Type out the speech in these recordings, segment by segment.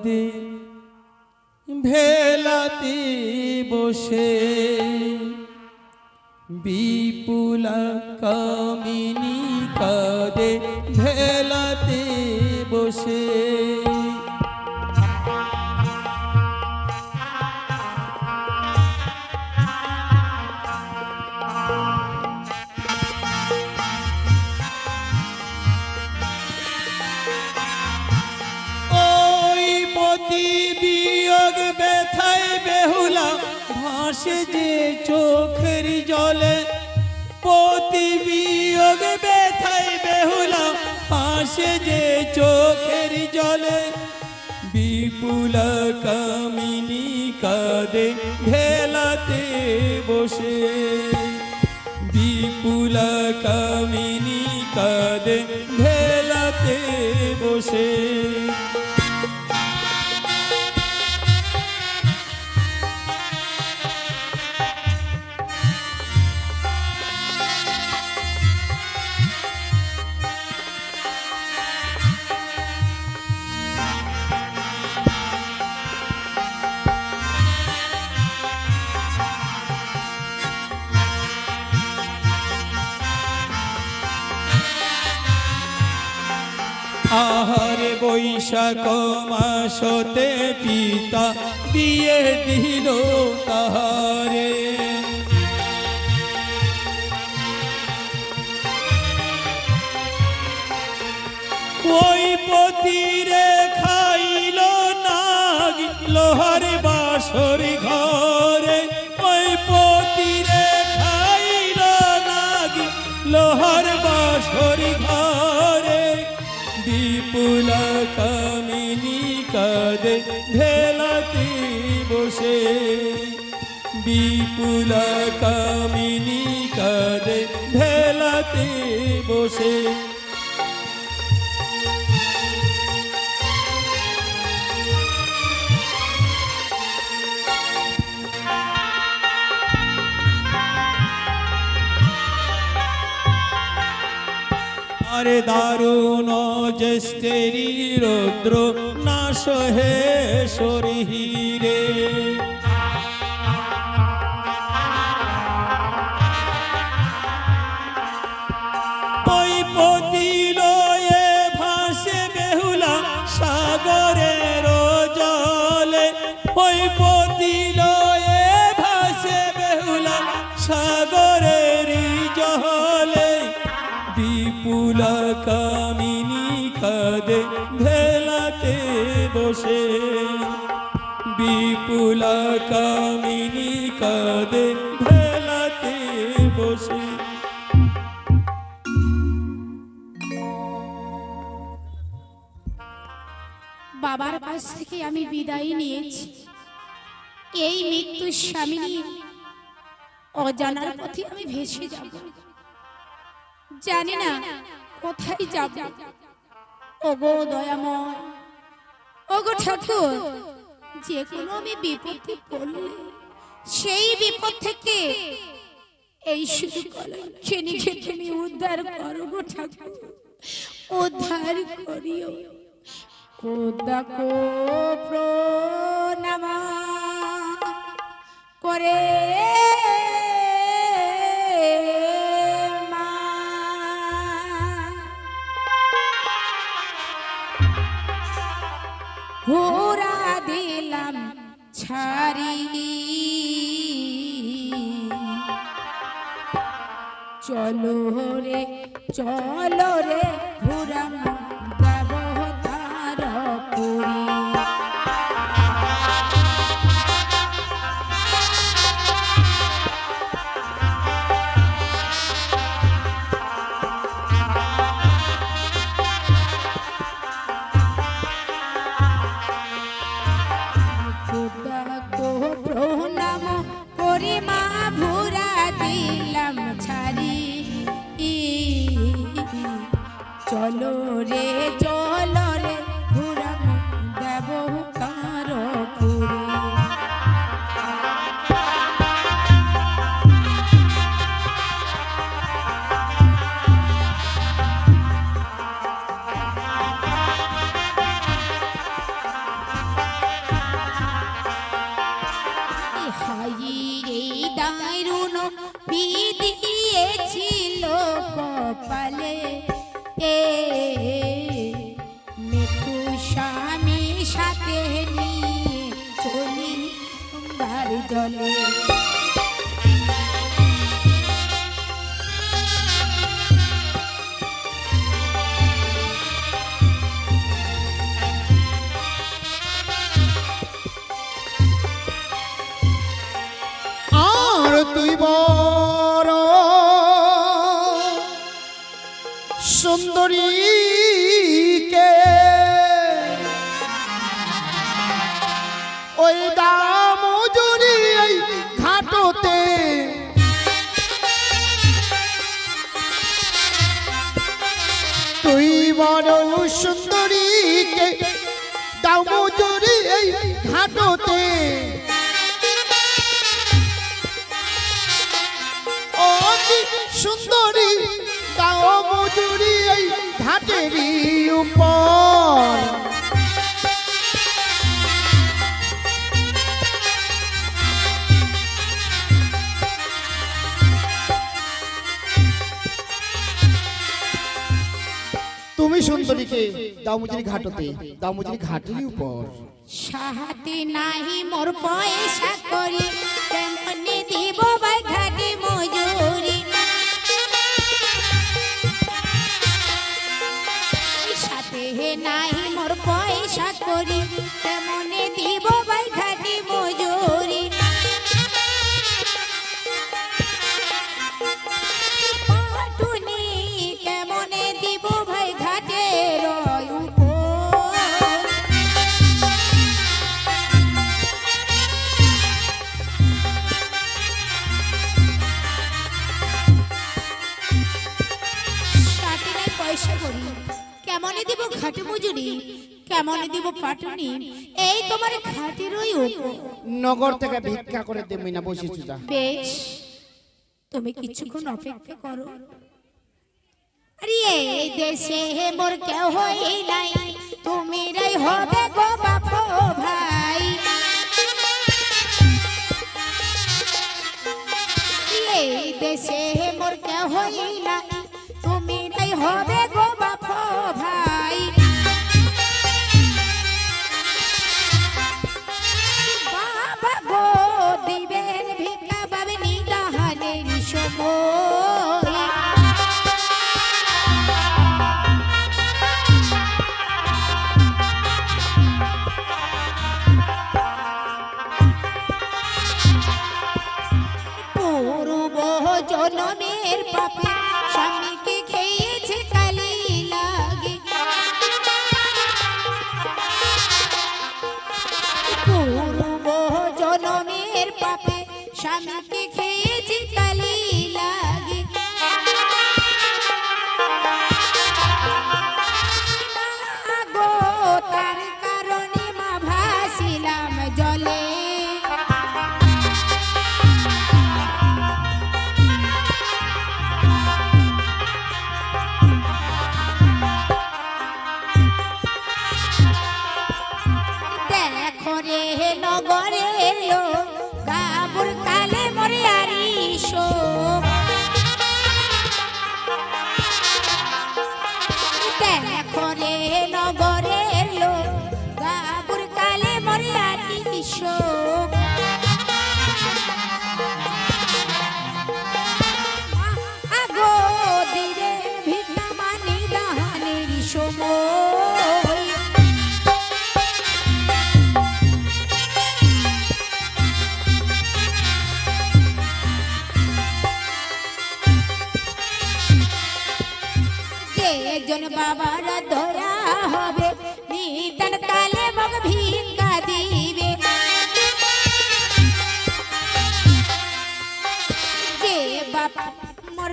কাঁদে ভেলাতে বসে বিপুল কামিনী ভাসে যে চোখের জলে। পতি বিয়োগ ব্যথায় বেহুলা ভাসে যে চোখের জলে। বিপুলা কামিনী কাঁদে ভেলাতে বসে। বিপুলা কামিনী কাঁদে ভেলাতে বসে। বৈশাখ পিতা দিয়ে দিল তাহারে। ওই পতিরে খাইল না লোহার ভেলাতে বসে বিপুল কামিনী কাদে ভেলাতে বসে আরে দারুণ জ্যেষ্ঠেরি রৌদ্র না সহে শরীরে বসে। বিপুলা কামিনী কাদে ভেলাতে বসে। বাবার কাছ থেকে আমি বিদায় নিয়েছি। এই মৃত্যুর স্বামী অজানার পথে আমি ভেসে যাব। জানি না কোথায় যাব। ওগো দয়াময় ওগো ঠাকুর যে কোনো আমি বিপদে পড়লে সেই বিপদ থেকে এই শুধু কলঙ্কিনীকে তুমি উদ্ধার করো গো ঠাকুর। উদ্ধার করিও। প্রণাম করে ঘোরা দিলাম ছাড়ি। চলো রে চলো রে ঘুরাম বিধিয়েছিল কপালে। এ মিঠু স্বামী সাথে নিয়ে চলি জলে। তুই বড় সুন্দরী কে? ওই দাম জুড়ি এই ঘাটতে। তুই বড় সুন্দরী কে? দাম জুড়ি এই ঘাটতে। দামুজুরি ঘাটতে দামুজুরি ঘাটের উপর। সাহাতে নাহি মোর পয়সা করি। কেমনে দিব ঘাটে মজুরি? কেমনে দিব পাটুনি? এই তোমার ঘাটেরই উপর। নগর থেকে ভিক্ষা করে দেবই না বসেছি যা। বেশ তুমি কিছুক্ষণ অপেক্ষা করো। আরে এই দেশে হে মোর কেউ হই নাই। তুমি রে হবে গো বাপ ভাই। এই দেশে হে মোর কেউ হই নাই। তুমি রে হবে পূর্ব জনমের পাপে স্বামীকে খেয়েছে কালি লাগে। পূর্ব জনমের পাপে স্বামীকে বাপ মোর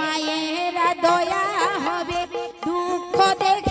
মায়েরা দয়া হবে দুঃখ দেখে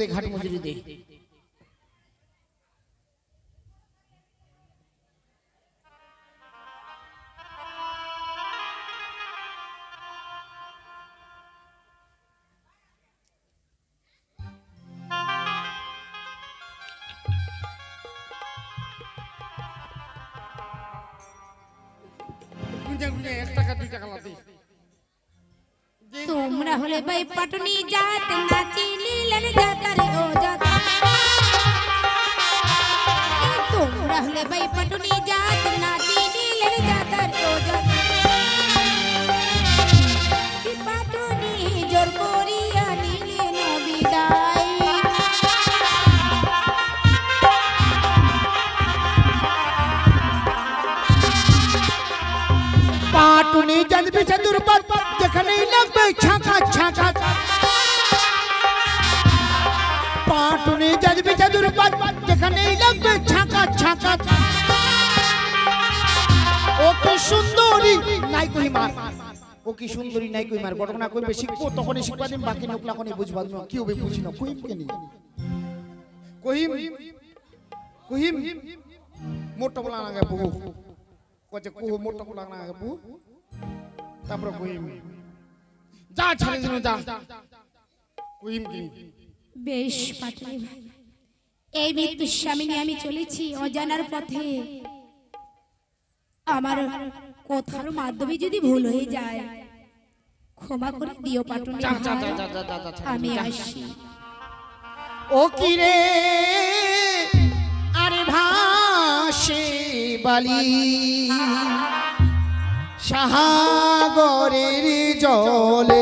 দে ঘাট মজুরি দে। টাকা দুই টাকা লাতি তোমরা হলে ভাই পাটনি জাত নাচি লীলের জাতারে ও জাত তোমরা হলে ভাই পাটনি জাত ও কি সুন্দরী? নাই কই ও কি সুন্দরী, নাই কই মার। ঘটনা কইবে, শিখব, তখনই শিখবা, দিন বাকি নোকলা কোনি বুঝবা দিন কি হবে বুঝি না। কেনি? কহিম কহিম মোটা না না তারপরে কহিম, যা ছাড়ে যা। কহিম বেশ পাটনি ভাই। এই মৃত্যুর স্বামী আমি চলেছি অজানার পথে। আমার কথার মাধ্যমে যদি ভুল হয়ে যায় ক্ষমা করে দিও পাটনি আমি। আসি ও কি রে? আরে ভাসে বালি। সাহাগরের জলে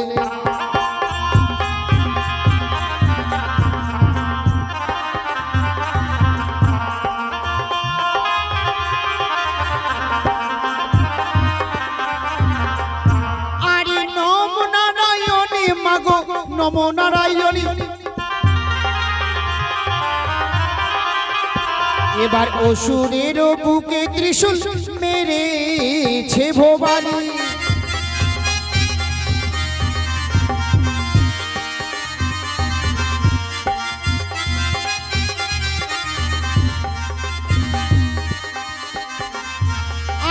নম নারায়ণী। এবার অসুরের বুকে ত্রিশূল মেরেছে ভবানী।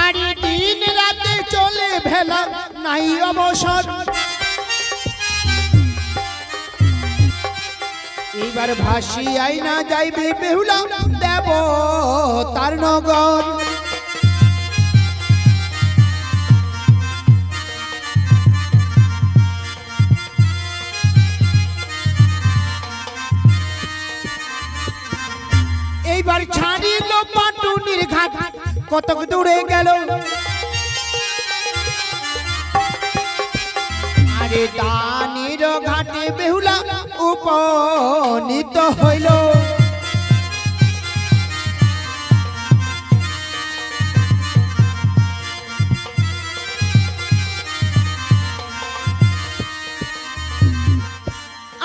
আরে দিন রাতে চলে ভেলা নাই অবসর। এইবার ভাসি আইনা যাইবে বেহুলা দেব তার নগর। এইবার ছাড়িল পাটুনির ঘাট, কতক দূরে গেল। আরে দানির ঘাটে বেহুলা উপনীত হইল।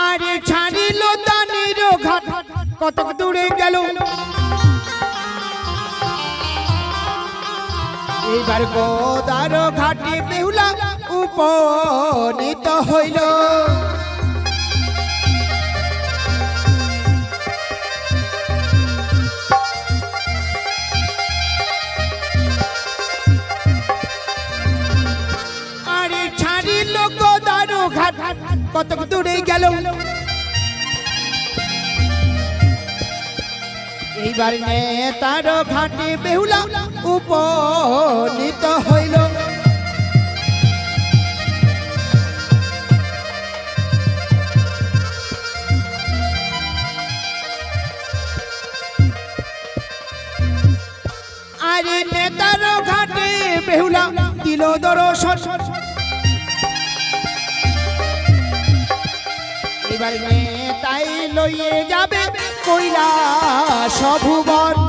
আরে ছাড়িল দানির ঘাট কতক দূরে গেল। এইবার গোদার ঘাটে বেহুলা উপনীত কত দূরে গেল। এইবার নেতার ঘাটে বেহুলা উপনীত হইল। আরে নেতার ঘাটে বেহুলা দিল দর্শন। এবার তাই লইয়ে যাবে কইলা ভুবন